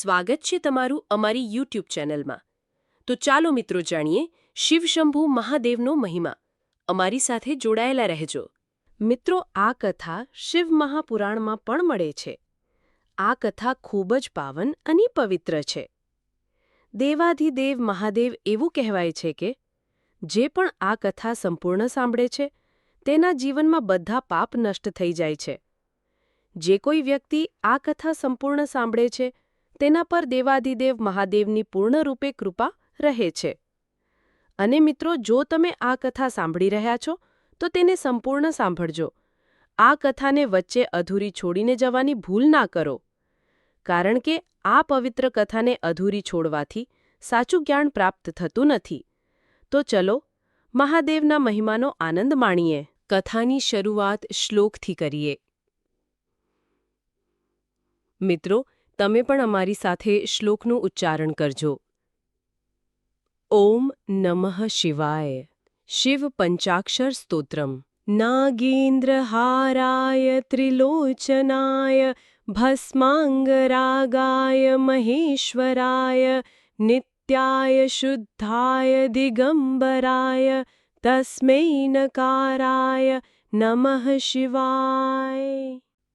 સ્વાગત છે તમારું અમારી યુટ્યુબ ચેનલમાં. તો ચાલો મિત્રો જાણીએ શિવશંભુ મહાદેવનો મહિમા. અમારી સાથે જોડાયેલા રહેજો. મિત્રો, આ કથા શિવ મહાપુરાણમાં પણ મળે છે. આ કથા ખૂબ જ પાવન અને પવિત્ર છે. દેવાધિદેવ મહાદેવ એવું કહેવાય છે કે, જે પણ આ કથા સંપૂર્ણ સાંભળે છે, તેના જીવનમાં બધા પાપ નષ્ટ થઈ જાય છે. જે કોઈ વ્યક્તિ આ કથા સંપૂર્ણ સાંભળે છે તેના પર દેવાધિદેવ મહાદેવની પૂર્ણરૂપે કૃપા રહે છે. અને મિત્રો, જો તમે આ કથા સાંભળી રહ્યા છો, તો તેને સંપૂર્ણ સાંભળજો. આ કથાને વચ્ચે અધૂરી છોડીને જવાની ભૂલ ના કરો. કારણ કે આ પવિત્ર કથાને અધૂરી છોડવાથી સાચું જ્ઞાન પ્રાપ્ત થતું નથી. તો ચલો, મહાદેવના મહિમાનો આનંદ માણીએ. કથાની શરૂઆત શ્લોકથી કરીએ. મિત્રો તમે પણ અમારી સાથે શ્લોકનું ઉચ્ચારણ કરજો. ઓમ નમઃ શિવાય. શિવ પંચાક્ષર સ્તોત્રમ. નાગેન્દ્રહારાય ત્રિલોચનાય. ભસ્માંગરાગાય મહેશ્વરાય. નિત્યાય શુદ્ધાય દિગંબરાય. તસ્મૈ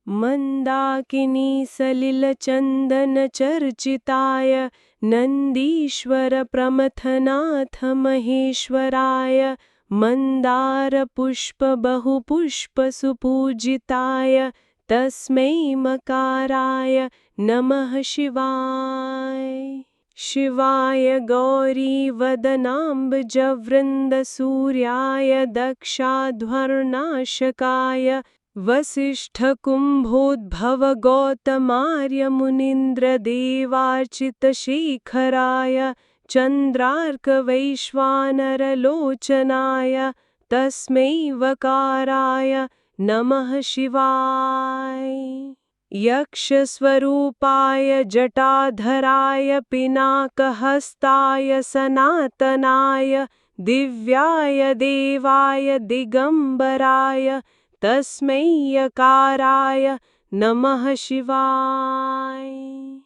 મંદાકિની સલિલચંદનચર્ચિતાય નંદીશ્વરપ્રમથનાથ મહેશ્વરાય મંદારપુષ્પબહુપુષ્પસુપૂજિતાય તસ્મૈ મકારાય નમઃ શિવાય શિવાય ગૌરી વદનાંબજવૃંદસૂર્યાય દક્ષાધ્વર્ણાશકાય वसिष्ठकुम्भोद्भवगौतमार्यमुनीन्द्रदेवार्चितशेखराय चन्द्रार्कवैश्वानरलोचनाय तस्मै वकाराय नमः शिवाय यक्षस्वरूपाय जटाधराय पिनाकहस्ताय सनातनाय दिव्याय देवाय दिगम्बराय તસ્મૈ યકારાય નમઃ શિવાય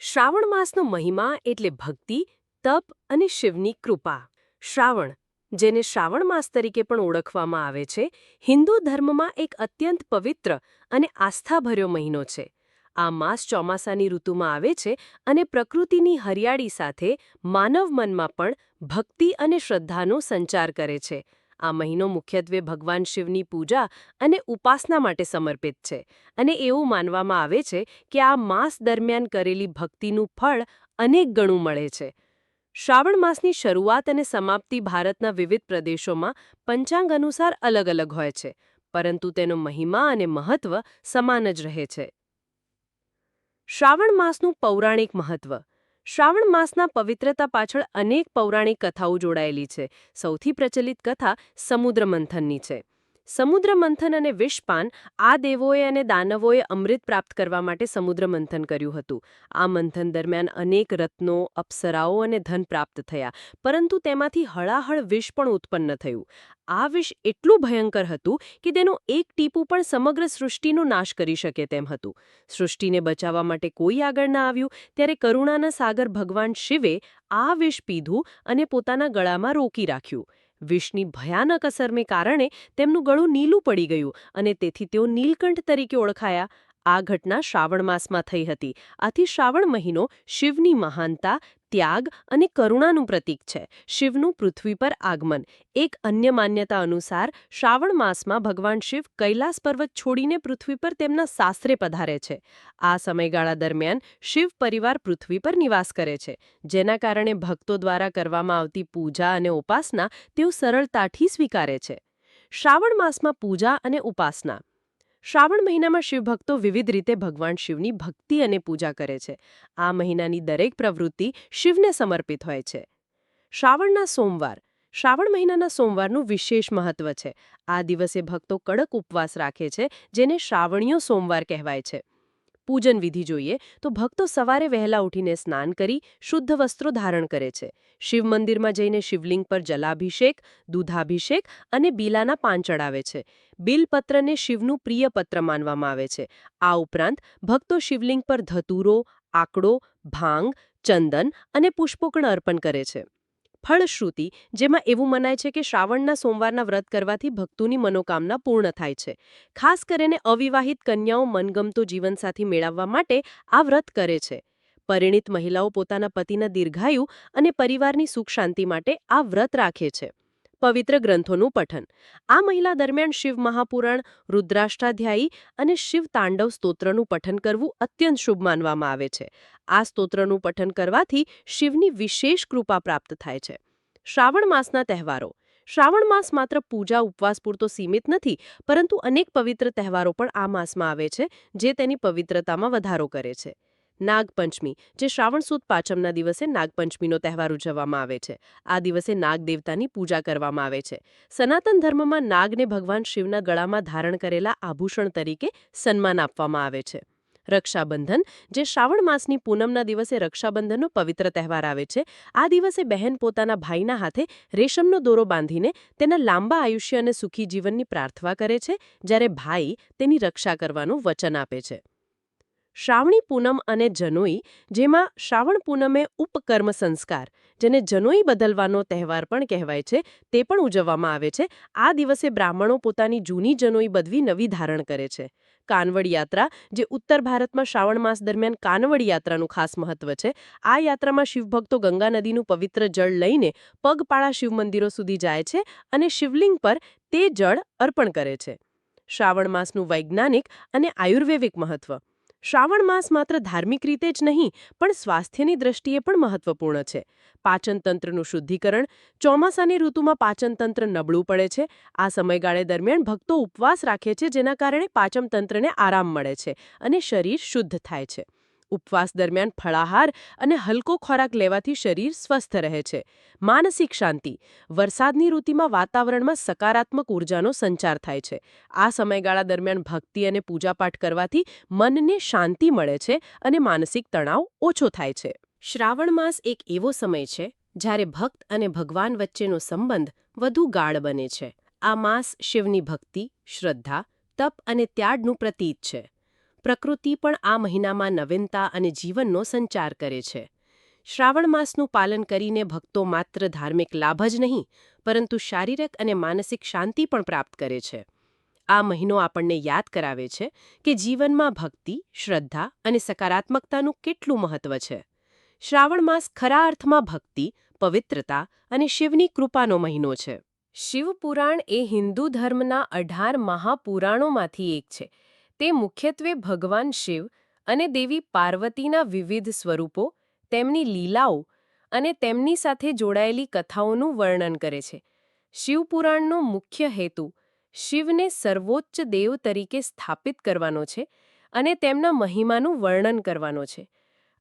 શ્રાવણ માસનો મહિમા એટલે ભક્તિ, તપ અને શિવની કૃપા. શ્રાવણ, જેને શ્રાવણ માસ તરીકે પણ ઓળખવામાં આવે છે, હિન્દુ ધર્મમાં એક અત્યંત પવિત્ર અને આસ્થાભર્યો મહિનો છે. આ માસ ચોમાસાની ઋતુમાં આવે છે અને પ્રકૃતિની હરિયાળી સાથે માનવ મનમાં પણ ભક્તિ અને શ્રદ્ધાનો સંચાર કરે છે. આ મહિનો મુખ્યત્વે ભગવાન શિવની પૂજા અને ઉપાસના માટે સમર્પિત છે અને એવું માનવામાં આવે છે કે આ માસ દરમિયાન કરેલી ભક્તિનું ફળ અનેક ગણું મળે છે. શ્રાવણ માસની શરૂઆત અને સમાપ્તિ ભારતના વિવિધ પ્રદેશોમાં પંચાંગ અનુસાર અલગ અલગ હોય છે, પરંતુ તેનો મહિમા અને મહત્વ સમાન જ રહે છે. શ્રાવણ માસનું પૌરાણિક મહત્વ શ્રાવણ માસના પવિત્રતા પાછળ અનેક પૌરાણિક કથાઓ જોડાયેલી છે. સૌથી પ્રચલિત કથા સમુદ્ર મંથનની છે. સમુદ્ર મંથન અને વિષપાન આ દેવોએ અને દાનવોએ અમૃત પ્રાપ્ત કરવા માટે સમુદ્ર મંથન કર્યું હતું. આ મંથન દરમિયાન અનેક રત્નો, અપ્સરાઓ અને ધન પ્રાપ્ત થયા, પરંતુ તેમાંથી હળાહળ વિષ પણ ઉત્પન્ન થયું. આ વિષ એટલું ભયંકર હતું કે તેનું એક ટીપું પણ સમગ્ર સૃષ્ટિનો નાશ કરી શકે તેમ હતું. સૃષ્ટિને બચાવવા માટે કોઈ આગળ ના આવ્યું, ત્યારે કરુણાના સાગર ભગવાન શિવે આ વિષ પીધું અને પોતાના ગળામાં રોકી રાખ્યું. વિષની ભયાનક અસરને કારણે તેમનું ગળું નીલું પડી ગયું અને તેથી તેઓ નીલકંઠ તરીકે ઓળખાયા. આ ઘટના શ્રાવણ માસમાં થઈ હતી. આથી શ્રાવણ મહિનો શિવની મહાનતા ત્યાગ અને કરુણાનું પ્રતીક છે. શિવનું પૃથ્વી પર આગમન. એક અન્ય માન્યતા અનુસાર, શ્રાવણ માસમાં ભગવાન શિવ કૈલાસ પર્વત છોડીને પૃથ્વી પર તેમના સાસરે પધારે છે. આ સમયગાળા દરમિયાન શિવ પરિવાર પૃથ્વી પર નિવાસ કરે છે. જેના કારણે ભક્તો દ્વારા કરવામાં આવતી પૂજા અને ઉપાસના તેઓ સરળતાથી સ્વીકારે છે. શ્રાવણ માસમાં પૂજા અને ઉપાસના. શ્રાવણ મહિનામાં શિવભક્તો વિવિધ રીતે ભગવાન શિવની ભક્તિ અને પૂજા કરે છે. આ મહિનાની દરેક પ્રવૃત્તિ શિવને સમર્પિત હોય છે. શ્રાવણના સોમવાર. શ્રાવણ મહિનાના સોમવારનું વિશેષ મહત્વ છે. આ દિવસે ભક્તો કડક ઉપવાસ રાખે છે, જેને શ્રાવણીયો સોમવાર કહેવાય છે. પૂજન વિધિ જોઈએ, તો ભક્તો સવારે વહેલા ઉઠીને સ્નાન કરી શુદ્ધ વસ્ત્રો ધારણ કરે છે. શિવ મંદિરમાં જઈને શિવલિંગ પર જલાભિષેક, દૂધાભિષેક અને બીલાના પાન ચડાવે છે. બિલપત્રને શિવનું પ્રિય પત્ર માનવામાં આવે છે. આ ઉપરાંત, ભક્તો શિવલિંગ પર ધતુરો, આકડો, ભાંગ, ચંદન અને પુષ્પોકણ અર્પણ કરે છે. ફળશ્રુતિ, જેમાં એવું મનાય છે કે શ્રાવણના સોમવારના વ્રત કરવાથી ભક્તોની મનોકામના પૂર્ણ થાય છે. ખાસ કરીને અવિવાહિત કન્યાઓ મનગમતો જીવનસાથી મેળવવા માટે આ વ્રત કરે છે. પરિણિત મહિલાઓ પોતાના પતિના દીર્ઘાયુ અને પરિવારની સુખ શાંતિ માટે આ વ્રત રાખે છે. પવિત્ર ગ્રંથોનું પઠન. આ મહિલા દરમિયાન શિવ મહાપુરાણ, રુદ્રાષ્ટાધ્યાયી અને શિવ તાંડવ સ્તોત્રનું પઠન કરવું અત્યંત શુભ માનવામાં આવે છે. આ સ્તોત્રનું પઠન કરવાથી શિવની વિશેષ કૃપા પ્રાપ્ત થાય છે. શ્રાવણ માસના તહેવારો. શ્રાવણ માસ માત્ર પૂજા ઉપવાસ પૂરતો સીમિત નથી, પરંતુ અનેક પવિત્ર તહેવારો પણ આ માસમાં આવે છે, જે તેની પવિત્રતામાં વધારો કરે છે. નાગપંચમી, જે શ્રાવણ સુદ પાંચમના દિવસે નાગપંચમીનો તહેવાર ઉજવવામાં આવે છે. આ દિવસે નાગ દેવતાની પૂજા કરવામાં આવે છે. સનાતન ધર્મમાં નાગને ભગવાન શિવના ગળામાં ધારણ કરેલા આભૂષણ તરીકે સન્માન આપવામાં આવે છે. રક્ષાબંધન, જે શ્રાવણ માસની પૂનમના દિવસે રક્ષાબંધનનો પવિત્ર તહેવાર આવે છે, આ દિવસે બહેન પોતાના ભાઈના હાથે રેશમનો દોરો બાંધીને તેના લાંબા આયુષ્ય અને સુખી જીવનની પ્રાર્થના કરે છે, જ્યારે ભાઈ તેની રક્ષા કરવાનું વચન આપે છે. શ્રાવણી પૂનમ અને જનોઈ, જેમાં શ્રાવણ પૂનમે ઉપકર્મ સંસ્કાર, જેને જનોઈ બદલવાનો તહેવાર પણ કહેવાય છે, તે પણ ઉજવવામાં આવે છે. આ દિવસે બ્રાહ્મણો પોતાની જૂની જનોઈ બદવી નવી ધારણ કરે છે. કાનવડ યાત્રા, જે ઉત્તર ભારતમાં શ્રાવણ માસ દરમિયાન કાનવડ યાત્રાનું ખાસ મહત્વ છે, આ યાત્રામાં શિવભક્તો ગંગા નદીનું પવિત્ર જળ લઈને પગપાળા શિવ મંદિરો સુધી જાય છે અને શિવલિંગ પર તે જળ અર્પણ કરે છે. શ્રાવણ માસનું વૈજ્ઞાનિક અને આયુર્વેદિક મહત્વ. શ્રાવણ માસ માત્ર ધાર્મિક રીતે જ નહીં, પણ સ્વાસ્થ્યની દ્રષ્ટિએ પણ મહત્વપૂર્ણ છે. પાચનતંત્રનું શુદ્ધિકરણ, ચોમાસાની ઋતુમાં પાચનતંત્ર નબળું પડે છે. આ સમયગાળે દરમિયાન ભક્તો ઉપવાસ રાખે છે, જેના કારણે પાચનતંત્રને આરામ મળે છે અને શરીર શુદ્ધ થાય છે. ઉપવાસ દરમિયાન ફળાહાર અને હલકો ખોરાક લેવાથી શરીર સ્વસ્થ રહે છે. માનસિક શાંતિ. વરસાદની ઋતુમાં વાતાવરણમાં સકારાત્મક ઉર્જાનો સંચાર થાય છે. આ સમયગાળા દરમિયાન ભક્તિ અને પૂજાપાઠ કરવાથી મનને શાંતિ મળે છે અને માનસિક તણાવ ઓછો થાય છે. શ્રાવણ માસ એક એવો સમય છે જ્યારે ભક્ત અને ભગવાન વચ્ચેનો સંબંધ વધુ ગાઢ બને છે. આ માસ શિવની ભક્તિ, શ્રદ્ધા, તપ અને ત્યાગનું પ્રતીક છે. પ્રકૃતિ પણ આ મહિનામાં નવીનતા અને જીવનનો સંચાર કરે છે. શ્રાવણ માસનું પાલન કરીને ભક્તો માત્ર ધાર્મિક લાભ જ નહીં, પરંતુ શારીરિક અને માનસિક શાંતિ પણ પ્રાપ્ત કરે છે. આ મહિનો આપણને યાદ કરાવે છે કે જીવનમાં ભક્તિ, શ્રદ્ધા અને સકારાત્મકતાનું કેટલું મહત્વ છે. શ્રાવણ માસ ખરા અર્થમાં ભક્તિ, પવિત્રતા અને શિવની કૃપાનો મહિનો છે. શિવપુરાણ એ હિન્દુ ધર્મના અઢાર મહાપુરાણોમાંથી એક છે. તે મુખ્યત્વે ભગવાન શિવ અને દેવી પાર્વતીના વિવિધ સ્વરૂપો, તેમની લીલાઓ અને તેમની સાથે જોડાયેલી કથાઓનું વર્ણન કરે છે. શિવપુરાણનો મુખ્ય હેતુ શિવને સર્વોચ્ચ દેવ તરીકે સ્થાપિત કરવાનો છે અને તેમના મહિમાનું વર્ણન કરવાનો છે.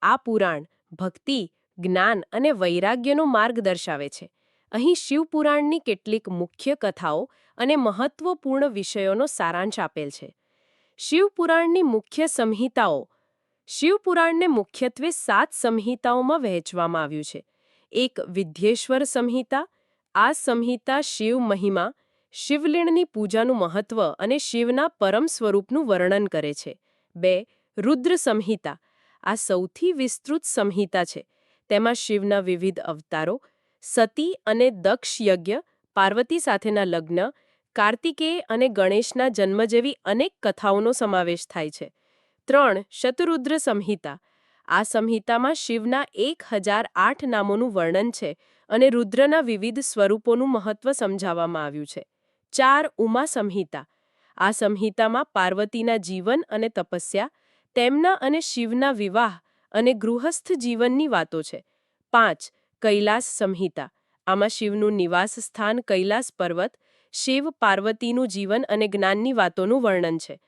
આ પુરાણ ભક્તિ, જ્ઞાન અને વૈરાગ્યનો માર્ગ દર્શાવે છે. અહીં શિવપુરાણની કેટલીક મુખ્ય કથાઓ અને મહત્વપૂર્ણ વિષયોનો સારાંશ આપેલ છે. શિવપુરાણની મુખ્ય સંહિતાઓ. શિવપુરાણને મુખ્યત્વે સાત સંહિતાઓમાં વહેંચવામાં આવ્યું છે. એક વિદ્યેશ્વર સંહિતા, આ સંહિતા શિવ મહિમા શિવલિણની પૂજાનું મહત્વ અને શિવના પરમ સ્વરૂપનું વર્ણન કરે છે. બે, રુદ્ર સંહિતા, આ સૌથી વિસ્તૃત સંહિતા છે. તેમાં શિવના વિવિધ અવતારો, સતી અને દક્ષ યજ્ઞ પાર્વતી સાથેના લગ્ન કાર્તિકેય અને ગણેશના જન્મ જેવી અનેક કથાઓનો સમાવેશ થાય છે. ત્રણ, શતરુદ્ર સંહિતા. આ સંહિતામાં શિવના એક હજાર આઠ નામોનું વર્ણન છે અને રુદ્રના વિવિધ સ્વરૂપોનું મહત્વ સમજાવવામાં આવ્યું છે. ચાર, ઉમા સંહિતા. આ સંહિતામાં પાર્વતીના જીવન અને તપસ્યા, તેમના અને શિવના વિવાહ અને ગૃહસ્થ જીવનની વાતો છે. પાંચ, કૈલાસ સંહિતા. આમાં શિવનું નિવાસ સ્થાન કૈલાસ પર્વત શિવ પાર્વતીનું જીવન અને જ્ઞાનની વાતોનું વર્ણન છે.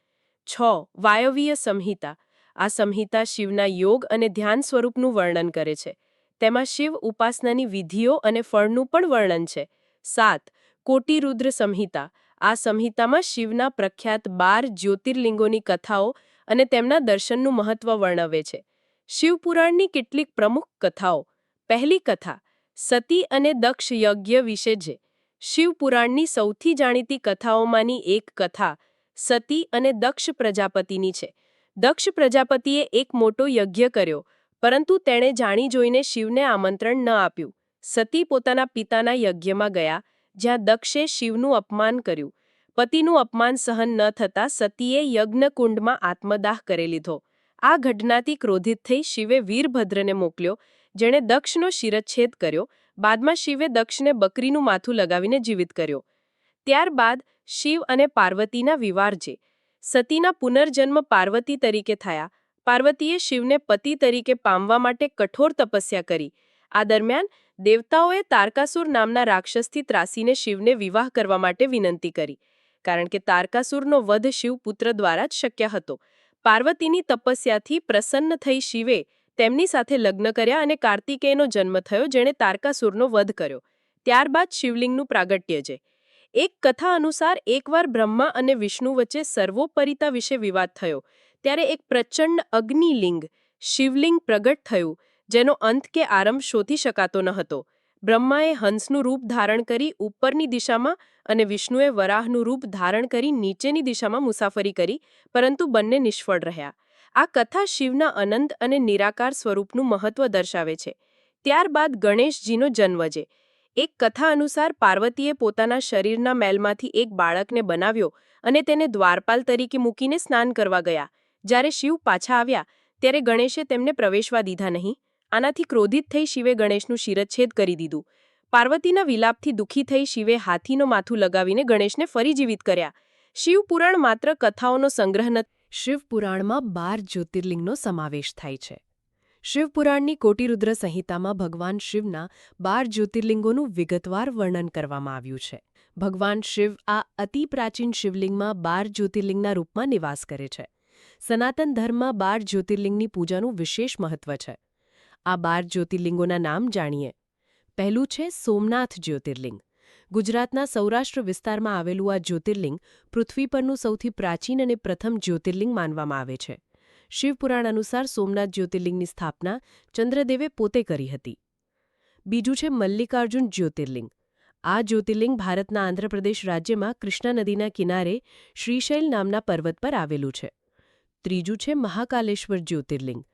છ. વાયવીય સંહિતા. આ સંહિતા શિવના યોગ અને ધ્યાન સ્વરૂપનું વર્ણન કરે છે. તેમાં શિવ ઉપાસનાની વિધિઓ અને ફળનું પણ વર્ણન છે. સાત. કોટિરુદ્ર સંહિતા. આ સંહિતામાં શિવના પ્રખ્યાત બાર જ્યોતિર્લિંગોની કથાઓ અને તેમના દર્શનનું મહત્વ વર્ણવે છે. શિવપુરાણની કેટલીક પ્રમુખ કથાઓ. પહેલી કથા. સતી અને દક્ષ યજ્ઞ વિશે છે. શિવપુરાણની સૌથી જાણીતી કથાઓમાંની એક કથા સતી અને દક્ષ પ્રજાપતિની છે. દક્ષ પ્રજાપતિએ એક મોટો યજ્ઞ કર્યો, પરંતુ તેણે જાણી જોઈને શિવને આમંત્રણ ન આપ્યું. સતી પોતાના પિતાના યજ્ઞમાં ગયા, જ્યાં દક્ષે શિવનું અપમાન કર્યું. પતિનું અપમાન સહન ન થતાં સતીએ યજ્ઞકુંડમાં આત્મદાહ કરી લીધો. આ ઘટનાથી ક્રોધિત થઈ શિવે વીરભદ્રને મોકલ્યો, જેણે દક્ષનો શિરચ્છેદ કર્યો બાદમાં શિવે દક્ષને બકરીનું માથું લગાવીને જીવિત કર્યો. ત્યારબાદ શિવ અને પાર્વતીના વિવારજે સતીના પુનર્જન્મ પાર્વતી તરીકે થયા. પાર્વતીએ શિવને પતિ તરીકે પામવા માટે કઠોર તપસ્યા કરી. આ દરમિયાન દેવતાઓએ તારકાસુર નામના રાક્ષસથી ત્રાસીને શિવને વિવાહ કરવા માટે વિનંતી કરી. કારણ કે તારકાસુરનો વધ શિવપુત્ર દ્વારા જ શક્ય હતો. પાર્વતીની તપસ્યાથી પ્રસન્ન થઈ શિવે તેમની સાથે લગ્ન કર્યા અને કાર્તિકેયનો જન્મ થયો, જેણે તારકાસુરનો વધ કર્યો. ત્યારબાદ શિવલિંગનું પ્રાગટ્ય છે. એક કથા અનુસાર એકવાર બ્રહ્મા અને વિષ્ણુ વચ્ચે સર્વોપરિતા વિશે વિવાદ થયો, ત્યારે એક પ્રચંડ અગ્નિલિંગ, શિવલિંગ પ્રગટ થયું, જેનો અંત કે આરંભ શોધી શકાતો ન હતો. બ્રહ્માએ હંસનું રૂપ ધારણ કરી ઉપરની દિશામાં અને વિષ્ણુએ વરાહનું રૂપ ધારણ કરી નીચેની દિશામાં મુસાફરી કરી, પરંતુ બંને નિષ્ફળ રહ્યા. આ કથા શિવના અનંત અને નિરાકાર સ્વરૂપનું મહત્વ દર્શાવે છે. ત્યારબાદ ગણેશજીનો જન્મ છે. એક કથા અનુસાર પાર્વતીએ પોતાના શરીરના મેલમાંથી એક બાળકને બનાવ્યો અને તેને દ્વારપાલ તરીકે મૂકીને સ્નાન કરવા ગયા. જ્યારે શિવ પાછા આવ્યા, ત્યારે ગણેશે તેમને પ્રવેશવા દીધા નહીં. આનાથી ક્રોધિત થઈ શિવે ગણેશનું શિરચ્છેદ કરી દીધું. પાર્વતીના વિલાપથી દુઃખી થઈ શિવે હાથીનો માથું લગાવીને ગણેશને ફરી જીવિત કર્યા. શિવપુરાણ માત્ર કથાઓનો સંગ્રહ નથી શિવપુરાણમાં બાર જ્યોતિર્લિંગનો સમાવેશ થાય છે. શિવપુરાણની કોટિરુદ્ર સંહિતામાં ભગવાન શિવના બાર જ્યોતિર્લિંગોનું વિગતવાર વર્ણન કરવામાં આવ્યું છે. ભગવાન શિવ આ અતિ પ્રાચીન શિવલિંગમાં બાર જ્યોતિર્લિંગના રૂપમાં નિવાસ કરે છે. સનાતન ધર્મમાં બાર જ્યોતિર્લિંગની પૂજાનું વિશેષ મહત્વ છે. આ બાર જ્યોતિર્લિંગોના નામ જાણીએ. પહેલું છે સોમનાથ જ્યોતિર્લિંગ. ગુજરાતના સૌરાષ્ટ્ર વિસ્તારમાં આવેલું આ જ્યોતિર્લિંગ પૃથ્વી પરનું સૌથી પ્રાચીન અને પ્રથમ જ્યોતિર્લિંગ માનવામાં આવે છે. શિવપુરાણ અનુસાર સોમનાથ જ્યોતિર્લિંગની સ્થાપના ચંદ્રદેવે પોતે કરી હતી. બીજું છે મલ્લિકાર્જુન જ્યોતિર્લિંગ. આ જ્યોતિર્લિંગ ભારતના આંધ્રપ્રદેશ રાજ્યમાં કૃષ્ણા નદીના કિનારે શ્રીશૈલ નામના પર્વત પર આવેલું છે. ત્રીજું છે મહાકાલેશ્વર જ્યોતિર્લિંગ.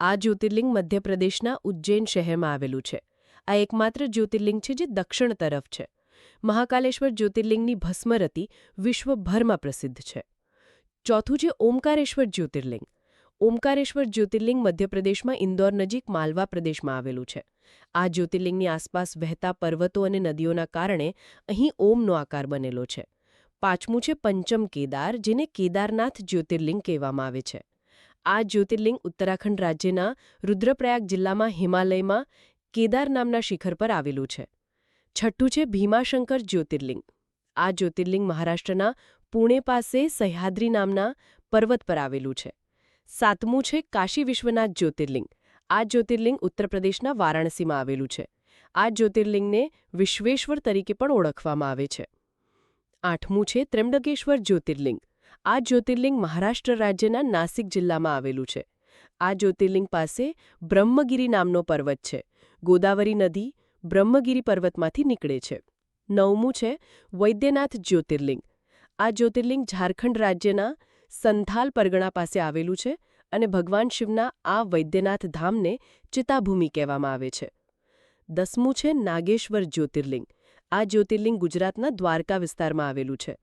આ જ્યોતિર્લિંગ મધ્યપ્રદેશના ઉજ્જૈન શહેરમાં આવેલું છે. આ એકમાત્ર જ્યોતિર્લિંગ છે જે દક્ષિણ તરફ છે. મહાકાલેશ્વર જ્યોતિર્લિંગની ભસ્મરતી વિશ્વભરમાં પ્રસિદ્ધ છે. ચોથું છે ઓમકારેશ્વર જ્યોતિર્લિંગ. ઓમકારેશ્વર જ્યોતિર્લિંગ મધ્યપ્રદેશમાં ઇન્દોર નજીક માલવા પ્રદેશમાં આવેલું છે. આ જ્યોતિર્લિંગની આસપાસ વહેતા પર્વતો અને નદીઓના કારણે અહીં ઓમનો આકાર બનેલો છે. પાંચમું છે પંચમ કેદાર, જેને કેદારનાથ જ્યોતિર્લિંગ કહેવામાં આવે છે. આ જ્યોતિર્લિંગ ઉત્તરાખંડ રાજ્યના રુદ્રપ્રયાગ જિલ્લામાં હિમાલયમાં કેદાર નામના શિખર પર આવેલું છે. છઠ્ઠું છે ભીમાશંકર જ્યોતિર્લિંગ. આ જ્યોતિર્લિંગ મહારાષ્ટ્રના પુણે પાસે સહ્યાદ્રી નામના પર્વત પર આવેલું છે. સાતમું છે કાશી વિશ્વનાથ જ્યોતિર્લિંગ. આ જ્યોતિર્લિંગ ઉત્તર પ્રદેશના વારાણસીમાં આવેલું છે. આ જ્યોતિર્લિંગને વિશ્વેશ્વર તરીકે પણ ઓળખવામાં આવે છે. આઠમું છે ત્રંબકેશ્વર જ્યોતિર્લિંગ. આ જ્યોતિર્લિંગ મહારાષ્ટ્ર રાજ્યના નાસિક જિલ્લામાં આવેલું છે. આ જ્યોતિર્લિંગ પાસે બ્રહ્મગીરી નામનો પર્વત છે. ગોદાવરી નદી બ્રહ્મગીરી પર્વતમાંથી નીકળે છે. નવમું છે વૈદ્યનાથ જ્યોતિર્લિંગ. આ જ્યોતિર્લિંગ ઝારખંડ રાજ્યના સંથાલ પરગણા પાસે આવેલું છે અને ભગવાન શિવના આ વૈદ્યનાથ ધામને ચિતાભૂમિ કહેવામાં આવે છે. દસમું છે નાગેશ્વર જ્યોતિર્લિંગ. આ જ્યોતિર્લિંગ ગુજરાતના દ્વારકા વિસ્તારમાં આવેલું છે.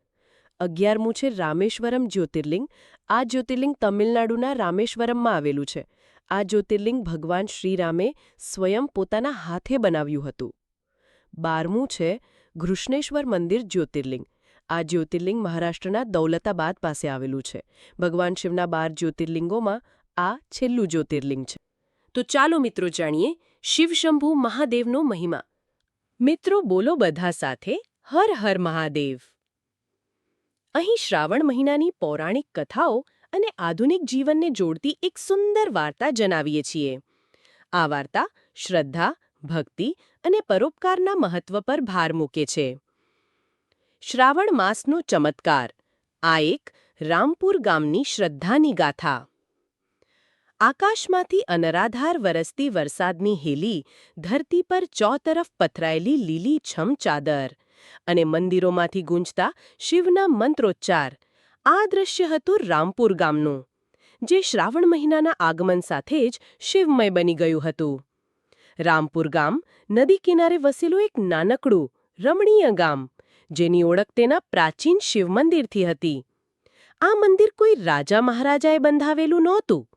અગિયારમું છે રામેશ્વરમ જ્યોતિર્લિંગ. આ જ્યોતિર્લિંગ તમિલનાડુના રામેશ્વરમમાં આવેલું છે. આ જ્યોતિર્લિંગ ભગવાન શ્રીરામે સ્વયં પોતાના હાથે બનાવ્યું હતું. બારમું છે ઘૃષ્ણેશ્વર મંદિર જ્યોતિર્લિંગ. આ જ્યોતિર્લિંગ મહારાષ્ટ્રના દૌલતાબાદ પાસે આવેલું છે. ભગવાન શિવના બાર જ્યોતિર્લિંગોમાં આ છેલ્લું જ્યોતિર્લિંગ છે. તો ચાલો મિત્રો જાણીએ શિવશંભુ મહાદેવનો મહિમા. મિત્રો બોલો બધા સાથે, હર હર મહાદેવ. અહીં શ્રાવણ મહિનાની પૌરાણિક કથાઓ અને આધુનિક જીવનને જોડતી એક સુંદર વાર્તા જણાવીએ છીએ. આ વાર્તા શ્રદ્ધા, ભક્તિ અને પરોપકારના મહત્વ પર ભાર મૂકે છે. શ્રાવણ માસનો ચમત્કાર, આ એક રામપુર ગામની શ્રદ્ધાની ગાથા. આકાશમાંથી અનરાધાર વરસતી વરસાદની હેલી ધરતી પર ચોતરફ પથરાયેલી લીલી છમ ચાદર અને મંદિરોમાંથી ગુંજતા શિવના મંત્રોચ્ચાર આ દ્રશ્ય હતું રામપુર ગામનું, જે શ્રાવણ મહિનાના આગમન સાથે જ શિવમય બની ગયું હતું. રામપુર ગામ નદી કિનારે વસેલું એક નાનકડું, રમણીય ગામ, જેની ઓળખ તેના પ્રાચીન શિવ મંદિરથી હતી. આ મંદિર કોઈ રાજા મહારાજાએ બંધાવેલું નહોતું,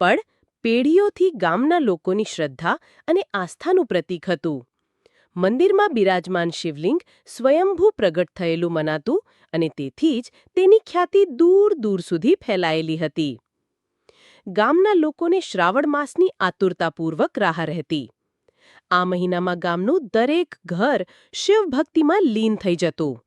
પણ પેઢીઓથી ગામના લોકોની શ્રદ્ધા અને આસ્થાનું પ્રતીક હતું. મંદિરમાં બિરાજમાન શિવલિંગ સ્વયંભૂ પ્રગટ થયેલું મનાતું અને તેથી જ તેની ખ્યાતિ દૂર દૂર સુધી ફેલાયેલી હતી. ગામના લોકોને શ્રાવણ માસની આતુરતાપૂર્વક રાહ રહેતી. આ મહિનામાં ગામનું દરેક ઘર શિવભક્તિમાં લીન થઈ જતું.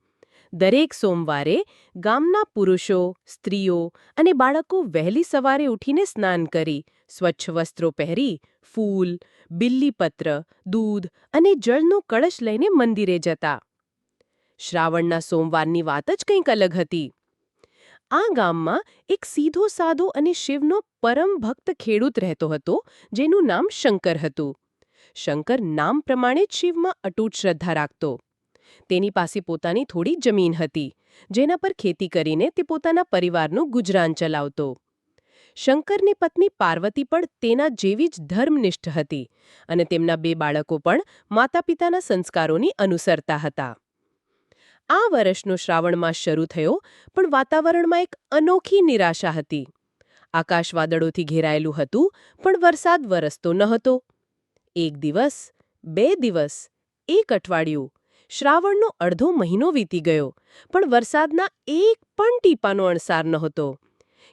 દરેક સોમવારે ગામના પુરુષો, સ્ત્રીઓ અને બાળકો વહેલી સવારે ઉઠીને સ્નાન કરી, સ્વચ્છ વસ્ત્રો પહેરી, ફૂલ બિલ્લીપત્ર, દૂધ અને જળનો કળશ લઈને મંદિરે જતા. શ્રાવણના સોમવારની વાત જ કંઈક અલગ હતી. આ ગામમાં એક સીધો સાધો અને શિવનો પરમ ભક્ત ખેડૂત રહેતો હતો, જેનું નામ શંકર હતું. શંકર નામ પ્રમાણે જ શિવમાં અટૂટ શ્રદ્ધા રાખતો. તેની પાસે પોતાની થોડી જમીન હતી, જેના પર ખેતી કરીને તે પોતાના પરિવારનું ગુજરાન ચલાવતો. શંકરની પત્ની પાર્વતી પણ તેના જેવી જ ધર્મનિષ્ઠ હતી અને તેમના બે બાળકો પણ માતા પિતાના સંસ્કારોની અનુસરતા હતા. આ વર્ષનો શ્રાવણમાં શરૂ થયો, પણ વાતાવરણમાં એક અનોખી નિરાશા હતી. આકાશ વાદળોથી ઘેરાયેલું હતું, પણ વરસાદ વરસતો ન હતો. એક દિવસ, બે દિવસ, એક અઠવાડિયું, શ્રાવણનો અડધો મહિનો વીતી ગયો, પણ વરસાદના એક પણ ટીપાનો અણસાર નહોતો.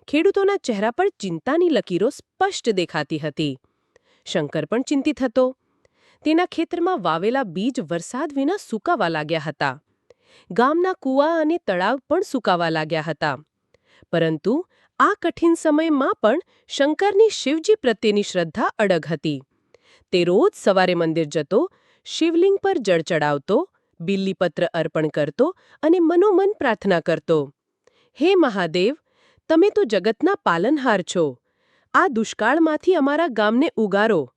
ખેડૂતોના ચહેરા પર ચિંતાની લકીરો સ્પષ્ટ દેખાતી હતી. શંકર પણ ચિંતિત હતો. તેના ખેતરમાં વાવેલા બીજ વરસાદ વિના સૂકાવા લાગ્યા હતા. ગામના કૂવા અને તળાવ પણ સુકાવા લાગ્યા હતા. પરંતુ આ કઠિન સમયમાં પણ શંકરની શિવજી પ્રત્યેની શ્રદ્ધા અડગ હતી. તે રોજ સવારે મંદિર જતો, શિવલિંગ પર જળ ચડાવતો, બિલ્લીપત્ર અર્પણ કરતો અને મનોમન પ્રાર્થના કરતો. હે મહાદેવ તમે તો જગતના પાલનહાર છો. આ દુષ્કાળમાંથી અમારા ગામને ઉગારો.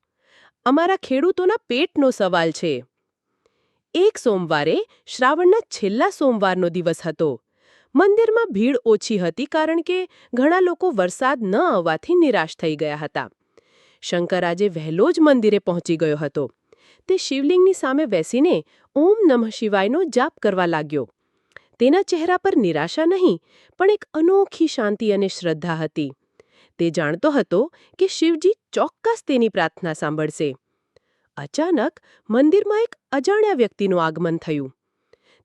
અમારા ખેડૂતોના પેટનો સવાલ છે. એક સોમવારે, શ્રાવણના છેલ્લા સોમવારનો દિવસ હતો. મંદિરમાં ભીડ ઓછી હતી કારણ કે ઘણા લોકો વરસાદ ન આવવાથી નિરાશ થઈ ગયા હતા. શંકર આજે વહેલો જ મંદિરે પહોંચી ગયો હતો. તે શિવલિંગની સામે બેસીને ઓમ નમઃ શિવાયનો જાપ કરવા લાગ્યો. તેના ચહેરા પર નિરાશા નહીં, પણ એક અનોખી શાંતિ અને શ્રદ્ધા હતી. તે જાણતો હતો કે શિવજી ચોક્કસ તેની પ્રાર્થના સાંભળશે. અચાનક મંદિરમાં એક અજાણ્યા વ્યક્તિનું આગમન થયું.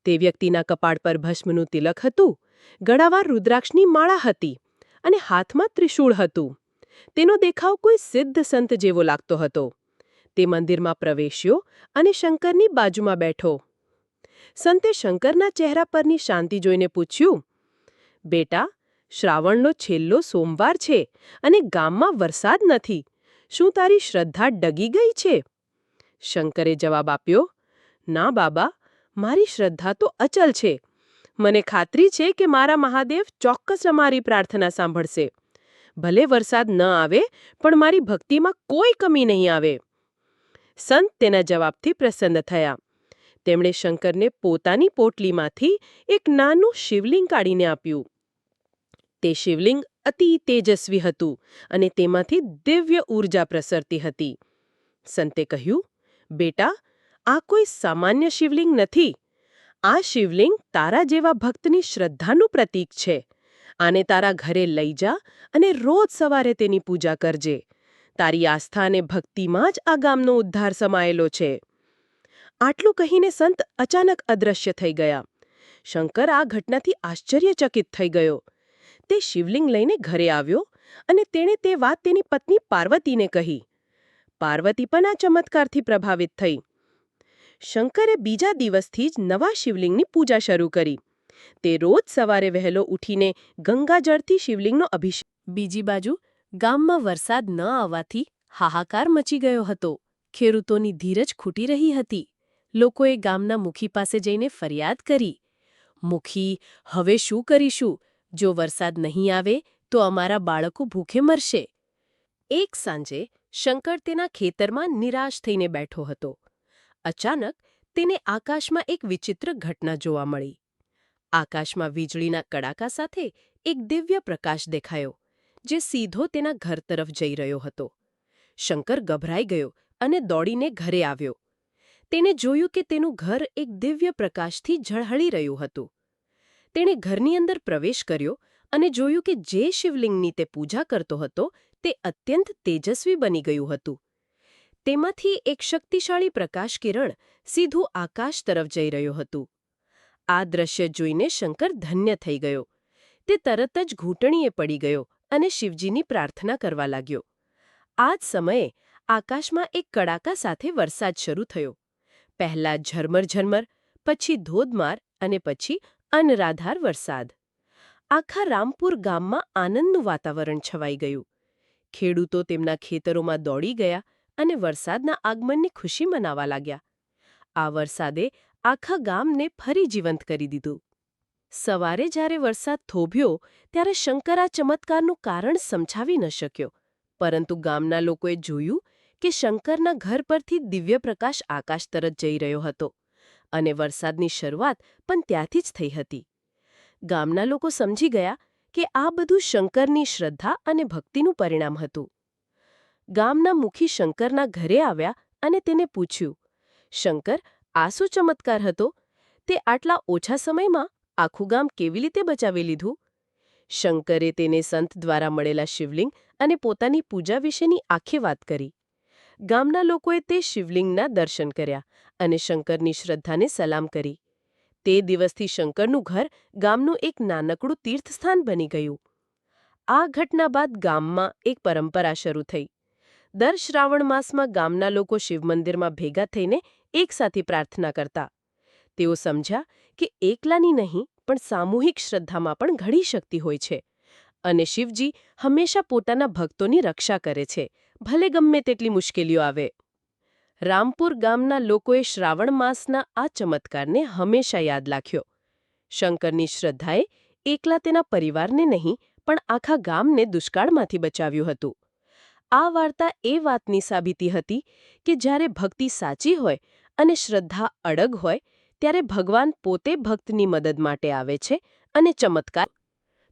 તે વ્યક્તિના કપાળ પર ભસ્મનું તિલક હતું, ગળાવાર રુદ્રાક્ષની માળા હતી અને હાથમાં ત્રિશૂળ હતું. તેનો દેખાવ કોઈ સિદ્ધ સંત જેવો લાગતો હતો. તે મંદિરમાં પ્રવેશ્યો અને શંકરની બાજુમાં બેઠો. સંતે શંકરના ચહેરા પરની શાંતિ જોઈને પૂછ્યું, બેટા, શ્રાવણનો છેલ્લો સોમવાર છે અને ગામમાં વરસાદ નથી. શું તારી શ્રદ્ધા ડગી ગઈ છે? શંકરે જવાબ આપ્યો, ના બાબા, મારી શ્રદ્ધા તો અચલ છે. મને ખાતરી છે કે મારા મહાદેવ ચોક્કસ અમારી પ્રાર્થના સાંભળશે. ભલે વરસાદ ન આવે, પણ મારી ભક્તિમાં કોઈ કમી નહીં આવે. સંત તેના જવાબથી પ્રસન્ન થયા. તેમણે શંકરને પોતાની પોટલીમાંથી એક નાનું શિવલિંગ કાઢીને આપ્યું. તે શિવલિંગ અતિ તેજસ્વી હતું અને તેમાંથી દિવ્ય ઊર્જા પ્રસરતી હતી. સંતે કહ્યું, બેટા, આ કોઈ સામાન્ય શિવલિંગ નથી. આ શિવલિંગ તારા જેવા ભક્તની શ્રદ્ધાનું પ્રતીક છે. આને તારા ઘરે લઈ જા અને રોજ સવારે તેની પૂજા કરજે. તારી આસ્થા અને ભક્તિમાં જ આ ગામનો ઉદ્ધાર સમાયેલો છે. આટલું કહીને સંત અચાનક અદ્રશ્ય થઈ ગયા. શંકર આ ઘટનાથી આશ્ચર્યચકિત થઈ ગયો. તે શિવલિંગ લઈને ઘરે આવ્યો અને તેણે તે વાત તેની પત્ની પાર્વતીને કહી. પાર્વતી પણ આ ચમત્કારથી પ્રભાવિત થઈ. શંકરે બીજા દિવસથી જ નવા શિવલિંગની પૂજા શરૂ કરી. તે રોજ સવારે વહેલો ઉઠીને ગંગાજળથી શિવલિંગનો અભિષેક બીજી બાજુ ગામમાં વરસાદ ન આવવાથી હાહાકાર મચી ગયો હતો. ખેડૂતોની ધીરજ ખૂટી રહી હતી. લોકોએ ગામના મુખી પાસે જઈને ફરિયાદ કરી. મુખી, હવે શું કરીશું? જો વરસાદ નહીં આવે, તો અમારા બાળકો ભૂખે મરશે. એક સાંજે શંકર તેના ખેતરમાં નિરાશ થઈને બેઠો હતો. અચાનક તેને આકાશમાં એક વિચિત્ર ઘટના જોવા મળી. આકાશમાં વીજળીના કડાકા સાથે એક દિવ્ય પ્રકાશ દેખાયો, જે સીધો તેના ઘર તરફ જઈ રહ્યો હતો. શંકર ગભરાઈ ગયો અને દોડીને ઘરે આવ્યો. તેને જોયું કે તેનું ઘર એક દિવ્ય પ્રકાશથી ઝળહળી રહ્યું હતું. તેણે ઘરની અંદર પ્રવેશ કર્યો અને જોયું કે જે શિવલિંગની તે પૂજા કરતો હતો તે અત્યંત તેજસ્વી બની ગયું હતું. તેમાંથી એક શક્તિશાળી પ્રકાશ કિરણ સીધું આકાશ તરફ જઈ રહ્યું હતું. આ દ્રશ્ય જોઈને શંકર ધન્ય થઈ ગયો. તે તરત જ ઘૂંટણીએ પડી ગયો અને શિવજીની પ્રાર્થના કરવા લાગ્યો. આ જ સમયે આકાશમાં એક કડાકા સાથે વરસાદ શરૂ થયો. પહેલા ઝરમર ઝરમર, પછી ધોધમાર અને પછી અનરાધાર વરસાદ. આખા રામપુર ગામમાં આનંદનું વાતાવરણ છવાઈ ગયું. ખેડૂતો તેમના ખેતરોમાં દોડી ગયા અને વરસાદના આગમનની ખુશી મનાવા લાગ્યા. આ વરસાદે આખા ગામને ફરી જીવંત કરી દીધું. સવારે જ્યારે વરસાદ થોભ્યો, ત્યારે શંકર આ ચમત્કારનું કારણ સમજાવી ન શક્યો. પરંતુ ગામના લોકોએ જોયું કે શંકરના ઘર પરથી દિવ્ય પ્રકાશ આકાશ તરફ જઈ રહ્યો હતો અને વરસાદની શરૂઆત પણ ત્યાંથી જ થઈ હતી. ગામના લોકો સમજી ગયા કે આ બધું શંકરની શ્રદ્ધા અને ભક્તિનું પરિણામ હતું. ગામના મુખી શંકરના ઘરે આવ્યા અને તેને પૂછ્યું, શંકર, આ શું ચમત્કાર હતો? તે આટલા ઓછા સમયમાં આખું ગામ કેવી રીતે બચાવી લીધું શંકરે તેને સંત દ્વારા મળેલા શિવલિંગ અને પોતાની પૂજા વિશેની આખી વાત કરી. ગામના લોકોએ તે શિવલિંગના દર્શન કર્યા અને શંકરની શ્રદ્ધાને સલામ કરી. તે દિવસથી શંકરનું ઘર ગામનું એક નાનકડું તીર્થસ્થાન બની ગયું. આ ઘટના બાદ ગામમાં એક પરંપરા શરૂ થઈ. દર શ્રાવણ માસમાં ગામના લોકો શિવમંદિરમાં ભેગા થઈને એકસાથે પ્રાર્થના કરતા. તેઓ સમજ્યા કે એકલાની નહીં, પણ સામૂહિક શ્રદ્ધામાં પણ ઘણી શક્તિ હોય છે અને શિવજી હંમેશા પોતાના ભક્તોની રક્ષા કરે છે ભલે ગમે તેટલી મુશ્કેલીઓ આવે. રામપુર ગામના લોકોએ શ્રાવણ માસના આ ચમત્કારને હંમેશા યાદ રાખ્યો શંકરની શ્રદ્ધાએ એકલા તેના પરિવારને નહીં, પણ આખા ગામને દુષ્કાળમાંથી બચાવ્યું હતું. આ વાર્તા એ વાતની સાબિતી હતી કે જ્યારે ભક્તિ સાચી હોય અને શ્રદ્ધા અડગ હોય, ત્યારે ભગવાન પોતે ભક્તની મદદ માટે આવે છે અને ચમત્કાર.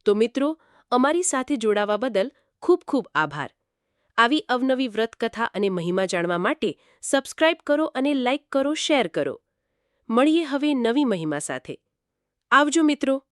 તો મિત્રો, અમારી સાથે જોડાવા બદલ ખૂબ ખૂબ આભાર. આવી અવનવી વ્રતકથા અને મહિમા જાણવા માટે સબસ્ક્રાઇબ કરો અને લાઇક કરો, શેર કરો. મળીએ હવે નવી મહિમા સાથે. આવજો મિત્રો!